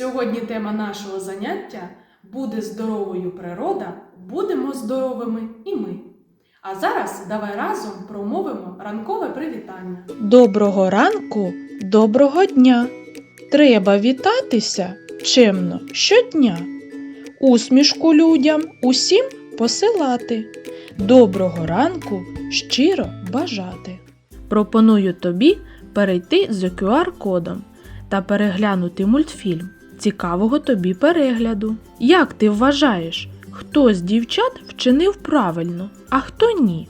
Сьогодні тема нашого заняття буде здоровою природа, будемо здоровими і ми. А зараз давай разом промовимо ранкове привітання. Доброго ранку, доброго дня. Треба вітатися чемно щодня. Усмішку людям усім посилати. Доброго ранку щиро бажати. Пропоную тобі перейти з QR-кодом та переглянути мультфільм. Цікавого тобі перегляду. Як ти вважаєш, хто з дівчат вчинив правильно, а хто ні?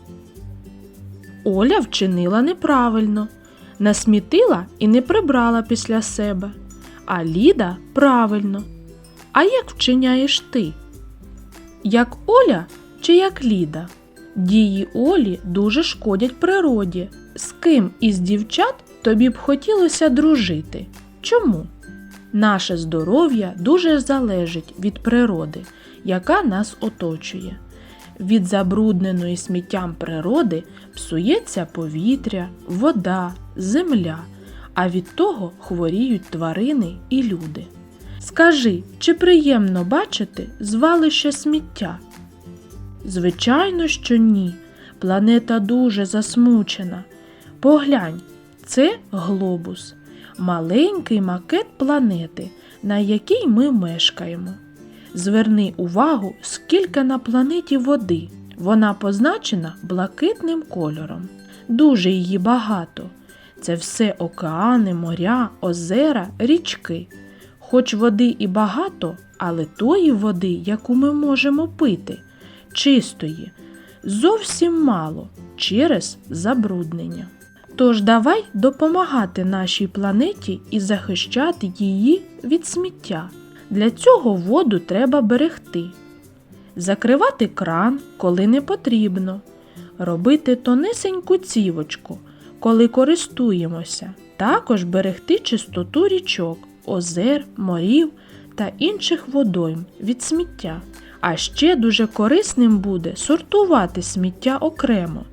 Оля вчинила неправильно, насмітила і не прибрала після себе. А Ліда правильно. А як вчиняєш ти? Як Оля чи як Ліда? Дії Олі дуже шкодять природі. З ким із дівчат тобі б хотілося дружити? Чому? Наше здоров'я дуже залежить від природи, яка нас оточує. Від забрудненої сміттям природи псується повітря, вода, земля, а від того хворіють тварини і люди. Скажи, чи приємно бачити звалище сміття? Звичайно, що ні. Планета дуже засмучена. Поглянь, це глобус, маленький макет планети, на якій ми мешкаємо. Зверни увагу, скільки на планеті води. Вона позначена блакитним кольором. Дуже її багато. Це все океани, моря, озера, річки. Хоч води і багато, але тої води, яку ми можемо пити, чистої, зовсім мало через забруднення. Тож давай допомагати нашій планеті і захищати її від сміття. Для цього воду треба берегти, закривати кран, коли не потрібно, робити тонесеньку цівочку, коли користуємося, також берегти чистоту річок, озер, морів та інших водойм від сміття. А ще дуже корисним буде сортувати сміття окремо: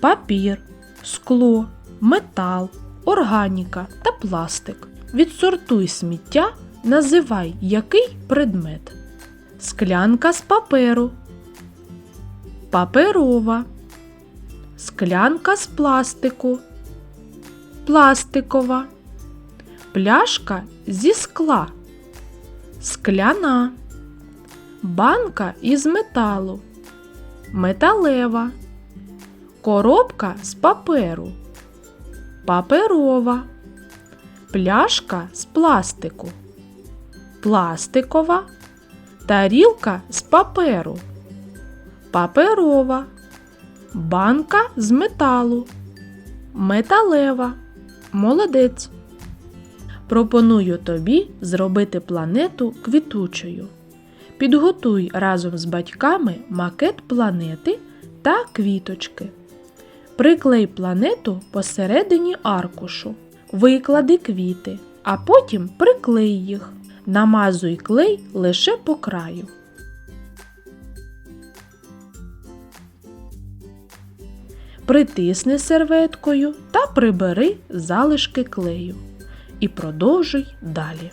папір, скло, метал, органіка та пластик. Відсортуй сміття, називай який предмет. Склянка з паперу, паперова, склянка з пластику, пластикова, пляшка зі скла, скляна, банка із металу, металева, коробка з паперу, паперова, пляшка з пластику, пластикова, тарілка з паперу, паперова, банка з металу, металева. Молодець. Пропоную тобі зробити планету квітучою. Підготуй разом з батьками макет планети та квіточки. Приклей планету посередині аркушу. Виклади квіти, а потім приклей їх. Намазуй клей лише по краю. Притисни серветкою та прибери залишки клею. І продовжуй далі.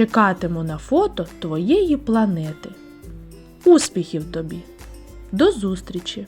Чекатиму на фото твоєї планети. Успіхів тобі! До зустрічі!